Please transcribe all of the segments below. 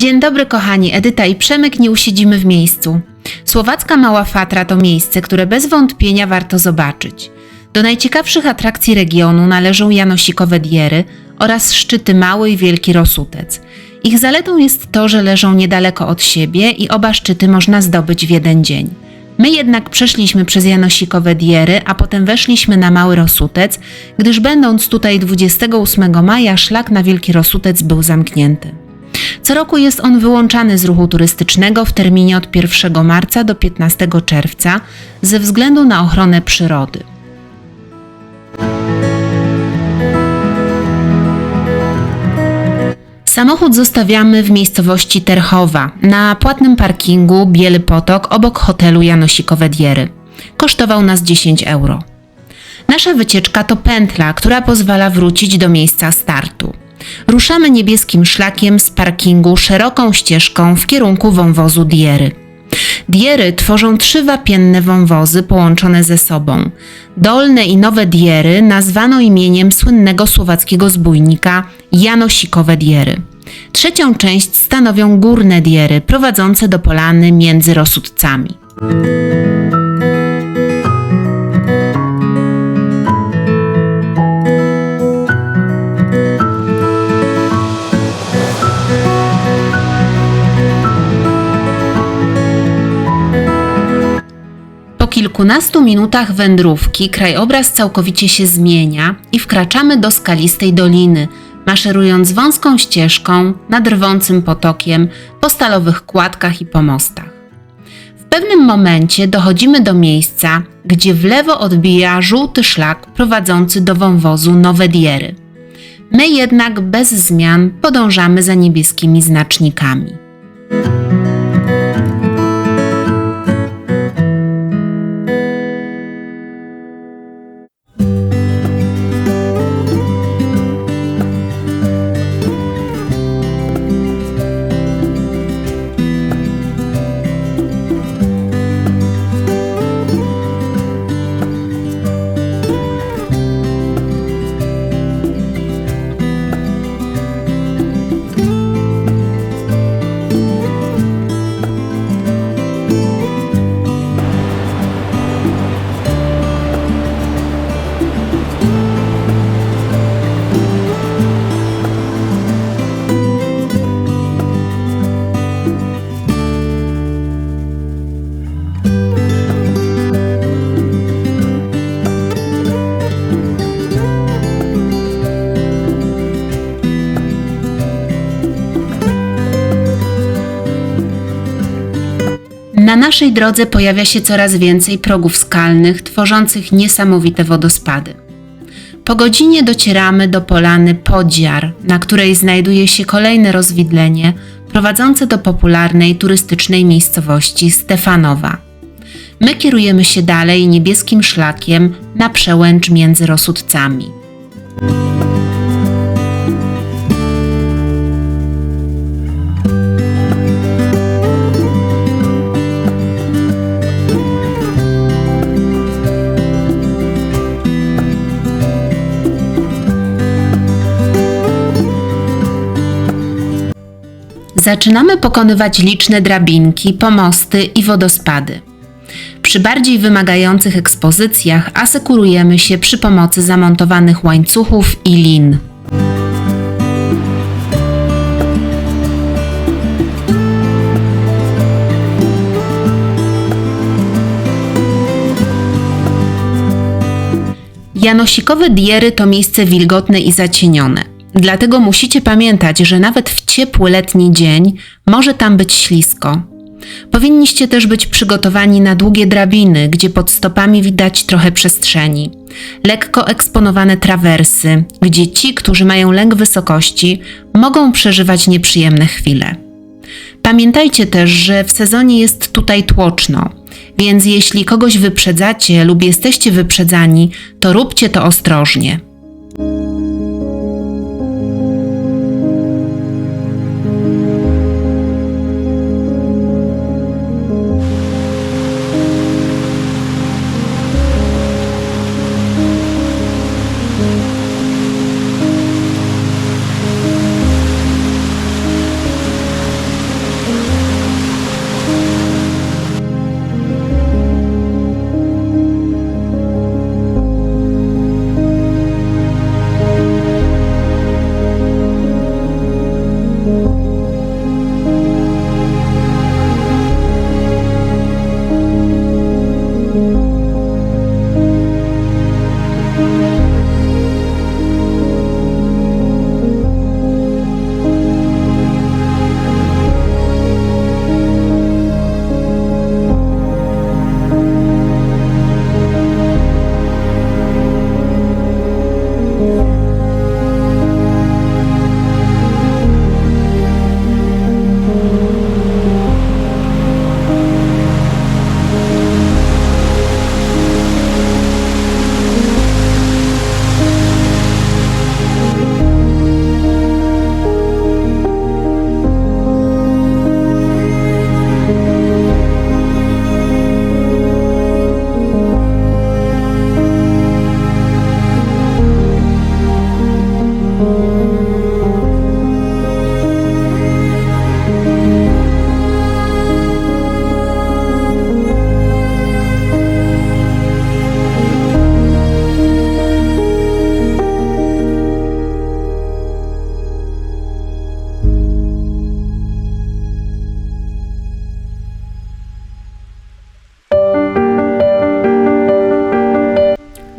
Dzień dobry kochani, Edyta i Przemek nie usiedzimy w miejscu. Słowacka Mała Fatra to miejsce, które bez wątpienia warto zobaczyć. Do najciekawszych atrakcji regionu należą Janosikowe Diery oraz szczyty Mały i Wielki Rosutec. Ich zaletą jest to, że leżą niedaleko od siebie i oba szczyty można zdobyć w jeden dzień. My jednak przeszliśmy przez Janosikowe Diery, a potem weszliśmy na Mały Rosutec, gdyż będąc tutaj 28 maja szlak na Wielki Rosutec był zamknięty. Co roku jest on wyłączany z ruchu turystycznego w terminie od 1 marca do 15 czerwca ze względu na ochronę przyrody. Samochód zostawiamy w miejscowości Terchowa, na płatnym parkingu Biely Potok obok hotelu Janosikowe Diery. Kosztował nas 10 euro. Nasza wycieczka to pętla, która pozwala wrócić do miejsca startu. Ruszamy niebieskim szlakiem z parkingu szeroką ścieżką w kierunku wąwozu Diery. Diery tworzą trzy wapienne wąwozy połączone ze sobą. Dolne i nowe Diery nazwano imieniem słynnego słowackiego zbójnika Janosikowe Diery. Trzecią część stanowią górne Diery prowadzące do polany między Rosutcami. Kilkunastu minutach wędrówki krajobraz całkowicie się zmienia i wkraczamy do skalistej doliny, maszerując wąską ścieżką nad rwącym potokiem po stalowych kładkach i pomostach. W pewnym momencie dochodzimy do miejsca, gdzie w lewo odbija żółty szlak prowadzący do wąwozu Nowe Diery. My jednak bez zmian podążamy za niebieskimi znacznikami. Naszej drodze pojawia się coraz więcej progów skalnych, tworzących niesamowite wodospady. Po godzinie docieramy do polany Podziar, na której znajduje się kolejne rozwidlenie prowadzące do popularnej turystycznej miejscowości Stefanowa. My kierujemy się dalej niebieskim szlakiem na przełęcz między Rosutcami. Zaczynamy pokonywać liczne drabinki, pomosty i wodospady. Przy bardziej wymagających ekspozycjach asekurujemy się przy pomocy zamontowanych łańcuchów i lin. Janosikowe diery to miejsce wilgotne i zacienione. Dlatego musicie pamiętać, że nawet w ciepły letni dzień może tam być ślisko. Powinniście też być przygotowani na długie drabiny, gdzie pod stopami widać trochę przestrzeni. Lekko eksponowane trawersy, gdzie ci, którzy mają lęk wysokości, mogą przeżywać nieprzyjemne chwile. Pamiętajcie też, że w sezonie jest tutaj tłoczno, więc jeśli kogoś wyprzedzacie lub jesteście wyprzedzani, to róbcie to ostrożnie.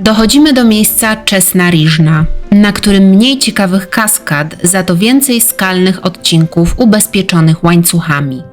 Dochodzimy do miejsca Czesna Riżna, na którym mniej ciekawych kaskad, za to więcej skalnych odcinków ubezpieczonych łańcuchami.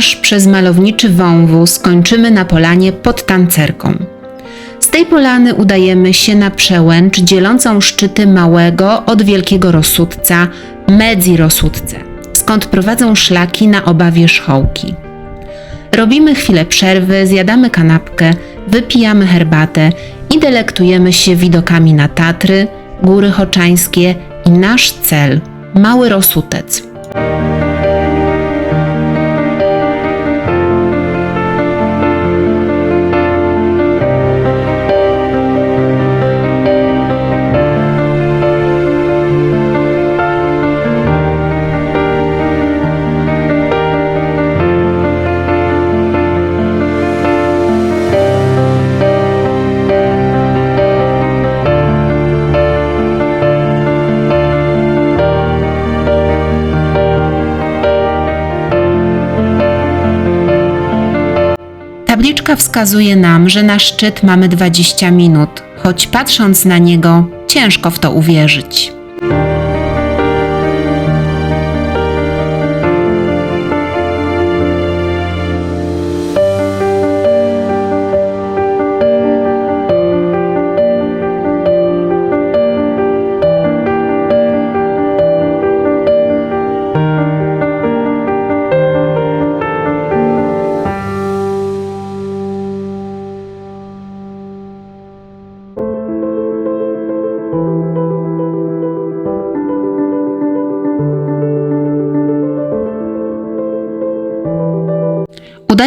Marsz przez malowniczy wąwóz skończymy na polanie pod tancerką. Z tej polany udajemy się na przełęcz dzielącą szczyty małego od wielkiego rozsudca Medzi Rozsudce, skąd prowadzą szlaki na oba wierzchołki. Robimy chwilę przerwy, zjadamy kanapkę, wypijamy herbatę i delektujemy się widokami na Tatry, Góry Hoczańskie i nasz cel Mały Rosutec. Tabliczka wskazuje nam, że na szczyt mamy 20 minut, choć patrząc na niego, ciężko w to uwierzyć.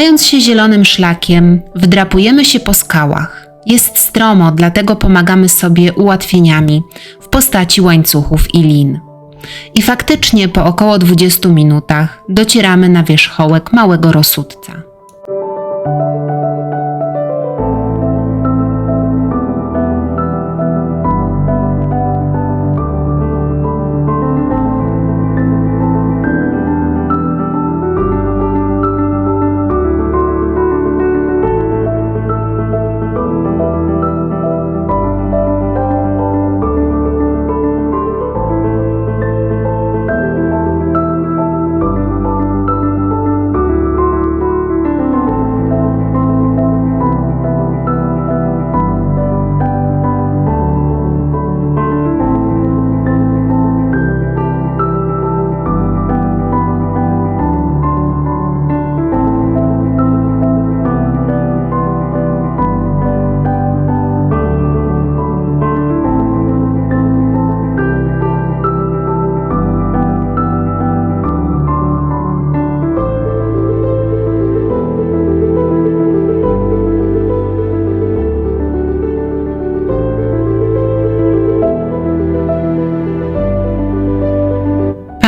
Udając się zielonym szlakiem, wdrapujemy się po skałach. Jest stromo, dlatego pomagamy sobie ułatwieniami w postaci łańcuchów i lin. I faktycznie po około 20 minutach docieramy na wierzchołek małego rozsudca.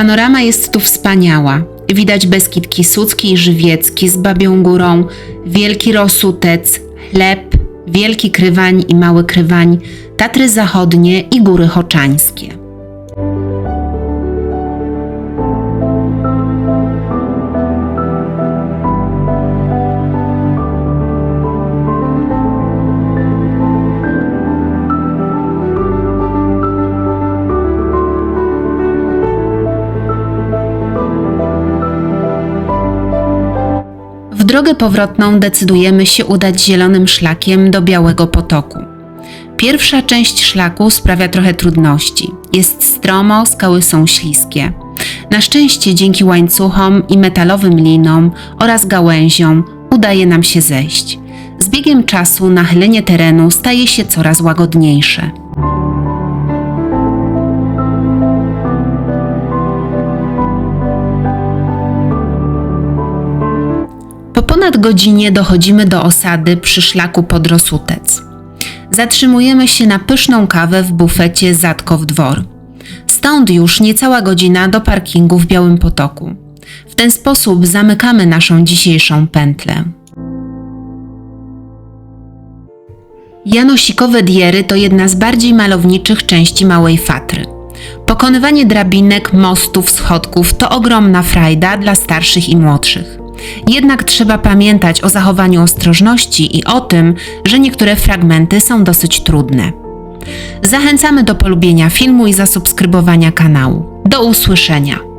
Panorama jest tu wspaniała. Widać Beskid Kisucki i Żywiecki z Babią Górą, Wielki Rosutec, Chleb, Wielki Krywań i Mały Krywań, Tatry Zachodnie i Góry Hoczańskie. Drogę powrotną decydujemy się udać zielonym szlakiem do Białego Potoku. Pierwsza część szlaku sprawia trochę trudności. Jest stromo, skały są śliskie. Na szczęście dzięki łańcuchom i metalowym linom oraz gałęziom udaje nam się zejść. Z biegiem czasu nachylenie terenu staje się coraz łagodniejsze. Ponad godzinie dochodzimy do osady przy szlaku pod Rosutec. Zatrzymujemy się na pyszną kawę w bufecie Zatkow Dwor. Stąd już niecała godzina do parkingu w Białym Potoku. W ten sposób zamykamy naszą dzisiejszą pętlę. Janosikowe diery to jedna z bardziej malowniczych części Małej Fatry. Pokonywanie drabinek, mostów, schodków to ogromna frajda dla starszych i młodszych. Jednak trzeba pamiętać o zachowaniu ostrożności i o tym, że niektóre fragmenty są dosyć trudne. Zachęcamy do polubienia filmu i zasubskrybowania kanału. Do usłyszenia!